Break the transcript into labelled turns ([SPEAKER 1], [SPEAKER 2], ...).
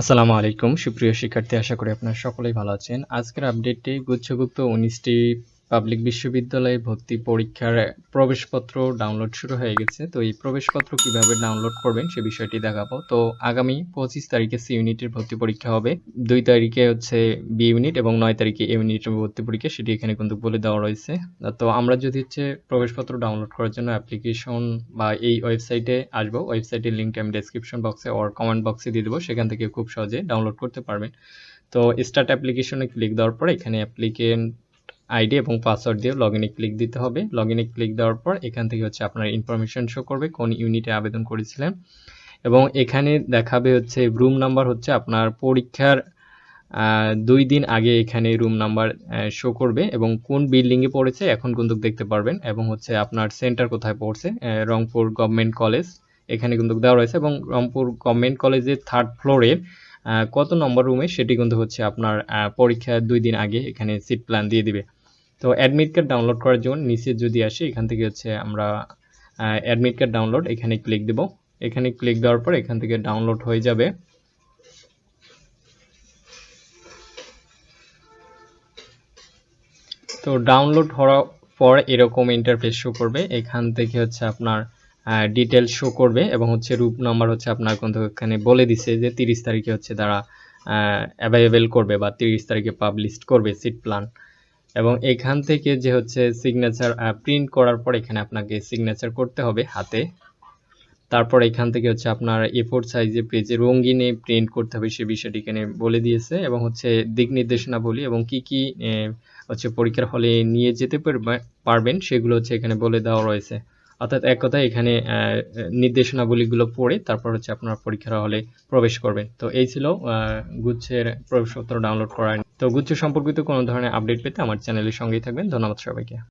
[SPEAKER 1] আসসালামু আলাইকুম। সুপ্রিয় শিক্ষার্থী আশা করি আপনারা সকলেই ভালো আছেন। আজকের আপডেটটি গুচ্ছগুপ্ত উনিশটি পাবলিক বিশ্ববিদ্যালয়ে ভর্তি পরীক্ষার প্রবেশপত্র ডাউনলোড শুরু হয়ে গেছে। তো এই প্রবেশপত্র কীভাবে ডাউনলোড করবেন সে বিষয়টি দেখাবো। তো আগামী পঁচিশ তারিখে সি ইউনিটের ভর্তি পরীক্ষা হবে। দুই তারিখে হচ্ছে বি ইউনিট এবং নয় তারিখে এ ইউনিটের ভর্তি পরীক্ষা, সেটি এখানে কিন্তু বলে দেওয়া রয়েছে। তো আমরা যদি হচ্ছে প্রবেশপত্র ডাউনলোড করার জন্য অ্যাপ্লিকেশন বা এই ওয়েবসাইটে আসব, ওয়েবসাইটের লিঙ্কটা আমি ডেসক্রিপশন বক্সে ওর কমেন্ট বক্সে দিয়ে দেবো। সেখান থেকে খুব সহজে ডাউনলোড করতে পারবেন। তো স্টার্ট অ্যাপ্লিকেশনে ক্লিক দেওয়ার পর এখানে অ্যাপ্লিকেন্ট আইডি এবং পাসওয়ার্ড দিয়ে লগ ইনে ক্লিক দিতে হবে। লগ ইনে ক্লিক দেওয়ার পর এখান থেকে হচ্ছে আপনার ইনফরমেশন শো করবে, কোন ইউনিটে আবেদন করেছিলেন। এবং এখানে দেখাবে হচ্ছে রুম নাম্বার হচ্ছে আপনার পরীক্ষার দুই দিন আগে এখানে রুম নাম্বার শো করবে এবং কোন বিল্ডিংয়ে পড়েছে এখন কিন্তু দেখতে পারবেন এবং হচ্ছে আপনার সেন্টার কোথায় পড়ছে রংপুর গভর্নমেন্ট কলেজ এখানে কিন্তু দেওয়া রয়েছে এবং রংপুর গভর্নমেন্ট কলেজের থার্ড ফ্লোরের কত নম্বর রুমে সেটি কিন্তু হচ্ছে আপনার পরীক্ষার দুই দিন আগে এখানে সিট প্ল্যান দিয়ে দিবে। তো অ্যাডমিট কার্ড ডাউনলোড করার জন্য নিচে যদি আসি, এখান থেকে হচ্ছে আমরা অ্যাডমিট কার্ড ডাউনলোড এখানে ক্লিক দেব। এখানে ক্লিক দেওয়ার পর এখান থেকে ডাউনলোড হয়ে যাবে। তো ডাউনলোড হওয়ার পর এরকম ইন্টারফেস শো করবে। এখান থেকে হচ্ছে আপনার ডিটেলস শো করবে এবং হচ্ছে রূপ নাম্বার হচ্ছে আপনার কিন্তু এখানে বলে দিছে যে তিরিশ তারিখে হচ্ছে তারা অ্যাভেলেবেল করবে বা তিরিশ তারিখে পাবলিশ করবে সিট প্ল্যান এবং এখান থেকে যে হচ্ছে সিগনেচার প্রিন্ট করার পর এখানে আপনাকে সিগনেচার করতে হবে হাতে। তারপর এখান থেকে হচ্ছে আপনার এ ফোর সাইজে পেজে রঙিনে প্রিন্ট করতে হবে সে বিষয়টি এখানে বলে দিয়েছে এবং হচ্ছে দিক নির্দেশনা বলি এবং কি কি হচ্ছে পরীক্ষার হলে নিয়ে যেতে পারবেন সেগুলো হচ্ছে এখানে বলে দেওয়া রয়েছে। অর্থাৎ এক কথায় এখানে নির্দেশনাবলীগুলো পড়ে তারপর হচ্ছে আপনার পরীক্ষার হলে প্রবেশ করবেন। তো এই ছিল গুচ্ছের প্রবেশপত্র ডাউনলোড করার। তো গুচ্ছ সম্পর্কিত কোনো ধরনের আপডেট পেতে আমার চ্যানেলের সঙ্গেই থাকবেন। ধন্যবাদ সবাইকে।